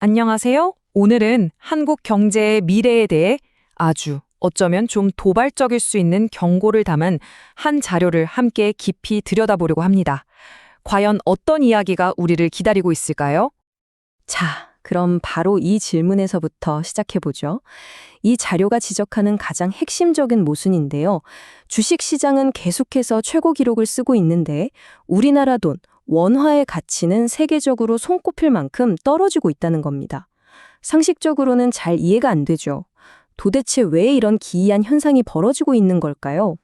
안녕하세요. 오늘은 한국 경제의 미래에 대해 아주 어쩌면 좀 도발적일 수 있는 경고를 담은 한 자료를 함께 깊이 들여다보려고 합니다. 과연 어떤 이야기가 우리를 기다리고 있을까요? 자, 그럼 바로 이 질문에서부터 시작해보죠. 이 자료가 지적하는 가장 핵심적인 모순인데요. 주식 시장은 계속해서 최고 기록을 쓰고 있는데 우리나라 돈, 원화의 가치는 세계적으로 손꼽힐 만큼 떨어지고 있다는 겁니다. 상식적으로는 잘 이해가 안 되죠. 도대체 왜 이런 기이한 현상이 벌어지고 있는 걸까요?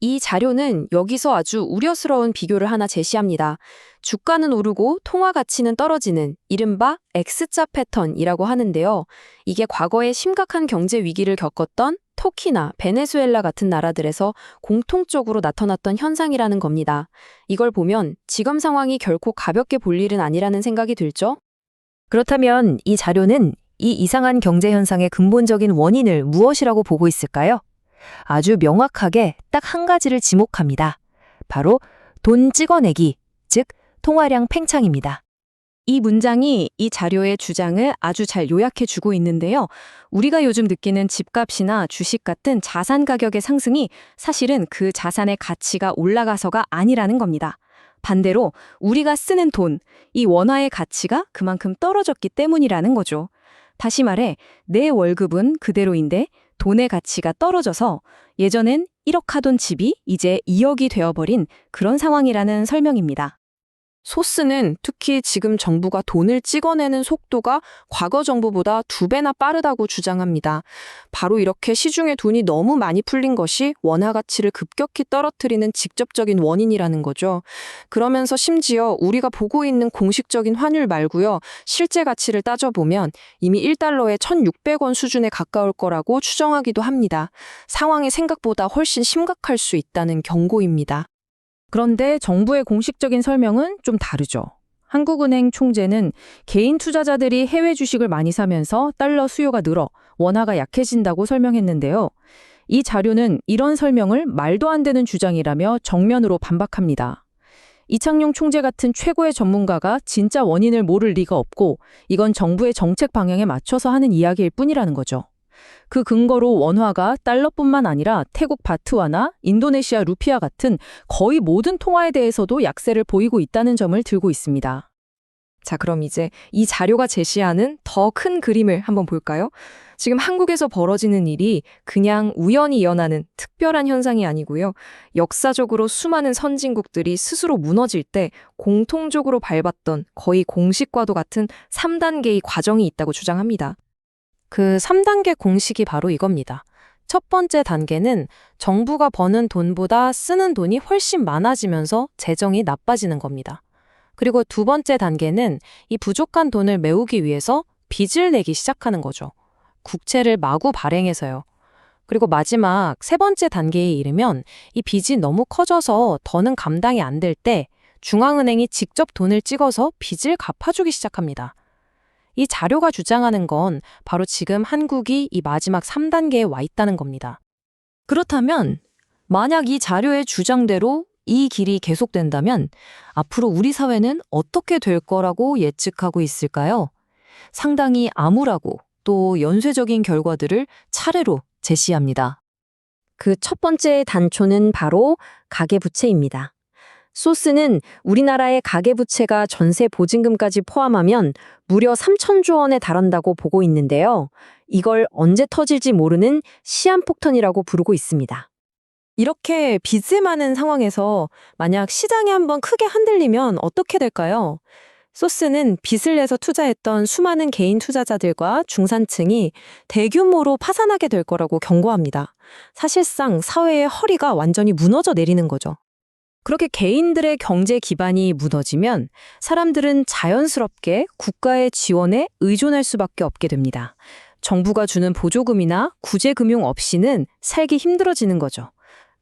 이 자료는 여기서 아주 우려스러운 비교를 하나 제시합니다. 주가는 오르고 통화 가치는 떨어지는 이른바 X자 패턴이라고 하는데요. 이게 과거에 심각한 경제 위기를 겪었던 터키나 베네수엘라 같은 나라들에서 공통적으로 나타났던 현상이라는 겁니다. 이걸 보면 지금 상황이 결코 가볍게 볼 일은 아니라는 생각이 들죠? 그렇다면 이 자료는 이 이상한 경제 현상의 근본적인 원인을 무엇이라고 보고 있을까요? 아주 명확하게 딱 한 가지를 지목합니다. 바로 돈 찍어내기, 즉 통화량 팽창입니다. 이 문장이 이 자료의 주장을 아주 잘 요약해 주고 있는데요. 우리가 요즘 느끼는 집값이나 주식 같은 자산 가격의 상승이 사실은 그 자산의 가치가 올라가서가 아니라는 겁니다. 반대로 우리가 쓰는 돈, 이 원화의 가치가 그만큼 떨어졌기 때문이라는 거죠. 다시 말해, 내 월급은 그대로인데 돈의 가치가 떨어져서 예전엔 1억 하던 집이 이제 2억이 되어버린 그런 상황이라는 설명입니다. 소스는 특히 지금 정부가 돈을 찍어내는 속도가 과거 정부보다 두 배나 빠르다고 주장합니다. 바로 이렇게 시중에 돈이 너무 많이 풀린 것이 원화 가치를 급격히 떨어뜨리는 직접적인 원인이라는 거죠. 그러면서 심지어 우리가 보고 있는 공식적인 환율 말고요. 실제 가치를 따져보면 이미 1달러에 1,600원 수준에 가까울 거라고 추정하기도 합니다. 상황이 생각보다 훨씬 심각할 수 있다는 경고입니다. 그런데 정부의 공식적인 설명은 좀 다르죠. 한국은행 총재는 개인 투자자들이 해외 주식을 많이 사면서 달러 수요가 늘어 원화가 약해진다고 설명했는데요. 이 자료는 이런 설명을 말도 안 되는 주장이라며 정면으로 반박합니다. 이창용 총재 같은 최고의 전문가가 진짜 원인을 모를 리가 없고 이건 정부의 정책 방향에 맞춰서 하는 이야기일 뿐이라는 거죠. 그 근거로 원화가 달러뿐만 아니라 태국 바트와나 인도네시아 루피아 같은 거의 모든 통화에 대해서도 약세를 보이고 있다는 점을 들고 있습니다. 자, 그럼 이제 이 자료가 제시하는 더 큰 그림을 한번 볼까요? 지금 한국에서 벌어지는 일이 그냥 우연히 일어나는 특별한 현상이 아니고요. 역사적으로 수많은 선진국들이 스스로 무너질 때 공통적으로 밟았던 거의 공식과도 같은 3단계의 과정이 있다고 주장합니다. 그 3단계 공식이 바로 이겁니다. 첫 번째 단계는 정부가 버는 돈보다 쓰는 돈이 훨씬 많아지면서 재정이 나빠지는 겁니다. 그리고 두 번째 단계는 이 부족한 돈을 메우기 위해서 빚을 내기 시작하는 거죠. 국채를 마구 발행해서요. 그리고 마지막 세 번째 단계에 이르면 이 빚이 너무 커져서 더는 감당이 안 될 때 중앙은행이 직접 돈을 찍어서 빚을 갚아주기 시작합니다. 이 자료가 주장하는 건 바로 지금 한국이 이 마지막 3단계에 와 있다는 겁니다. 그렇다면 만약 이 자료의 주장대로 이 길이 계속된다면 앞으로 우리 사회는 어떻게 될 거라고 예측하고 있을까요? 상당히 암울하고 또 연쇄적인 결과들을 차례로 제시합니다. 그 첫 번째 단초는 바로 가계부채입니다. 소스는 우리나라의 가계부채가 전세 보증금까지 포함하면 무려 3천조 원에 달한다고 보고 있는데요. 이걸 언제 터질지 모르는 시한폭탄이라고 부르고 있습니다. 이렇게 빚이 많은 상황에서 만약 시장이 한번 크게 흔들리면 어떻게 될까요? 소스는 빚을 내서 투자했던 수많은 개인 투자자들과 중산층이 대규모로 파산하게 될 거라고 경고합니다. 사실상 사회의 허리가 완전히 무너져 내리는 거죠. 그렇게 개인들의 경제 기반이 무너지면 사람들은 자연스럽게 국가의 지원에 의존할 수밖에 없게 됩니다. 정부가 주는 보조금이나 구제금융 없이는 살기 힘들어지는 거죠.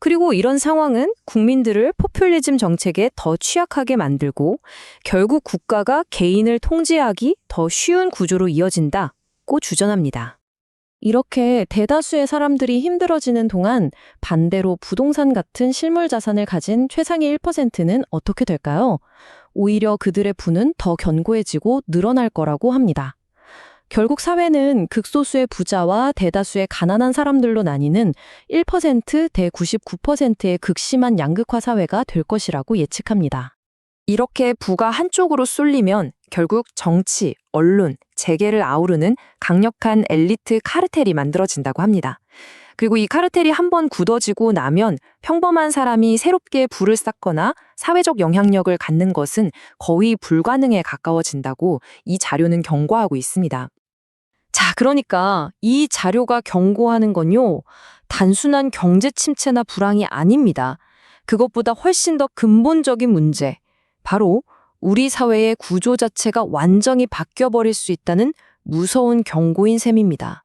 그리고 이런 상황은 국민들을 포퓰리즘 정책에 더 취약하게 만들고 결국 국가가 개인을 통제하기 더 쉬운 구조로 이어진다고 주장합니다. 이렇게 대다수의 사람들이 힘들어지는 동안 반대로 부동산 같은 실물 자산을 가진 최상위 1%는 어떻게 될까요? 오히려 그들의 부는 더 견고해지고 늘어날 거라고 합니다. 결국 사회는 극소수의 부자와 대다수의 가난한 사람들로 나뉘는 1%대 99%의 극심한 양극화 사회가 될 것이라고 예측합니다. 이렇게 부가 한쪽으로 쏠리면 결국 정치, 언론, 재계를 아우르는 강력한 엘리트 카르텔이 만들어진다고 합니다. 그리고 이 카르텔이 한번 굳어지고 나면 평범한 사람이 새롭게 부를 쌓거나 사회적 영향력을 갖는 것은 거의 불가능에 가까워진다고 이 자료는 경고하고 있습니다. 자, 그러니까 이 자료가 경고하는 건요, 단순한 경제 침체나 불황이 아닙니다. 그것보다 훨씬 더 근본적인 문제, 바로 우리 사회의 구조 자체가 완전히 바뀌어버릴 수 있다는 무서운 경고인 셈입니다.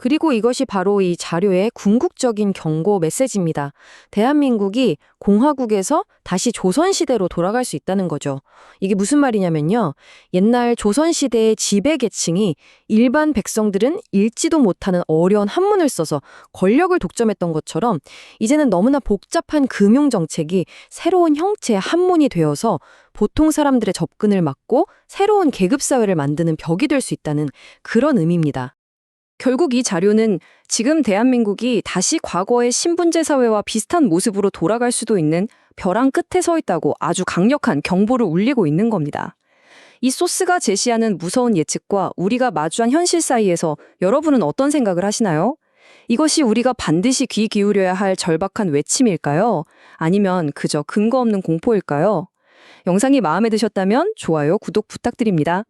그리고 이것이 바로 이 자료의 궁극적인 경고 메시지입니다. 대한민국이 공화국에서 다시 조선시대로 돌아갈 수 있다는 거죠. 이게 무슨 말이냐면요. 옛날 조선시대의 지배계층이 일반 백성들은 읽지도 못하는 어려운 한문을 써서 권력을 독점했던 것처럼 이제는 너무나 복잡한 금융정책이 새로운 형체의 한문이 되어서 보통 사람들의 접근을 막고 새로운 계급사회를 만드는 벽이 될 수 있다는 그런 의미입니다. 결국 이 자료는 지금 대한민국이 다시 과거의 신분제 사회와 비슷한 모습으로 돌아갈 수도 있는 벼랑 끝에 서 있다고 아주 강력한 경보를 울리고 있는 겁니다. 이 소스가 제시하는 무서운 예측과 우리가 마주한 현실 사이에서 여러분은 어떤 생각을 하시나요? 이것이 우리가 반드시 귀 기울여야 할 절박한 외침일까요? 아니면 그저 근거 없는 공포일까요? 영상이 마음에 드셨다면 좋아요, 구독 부탁드립니다.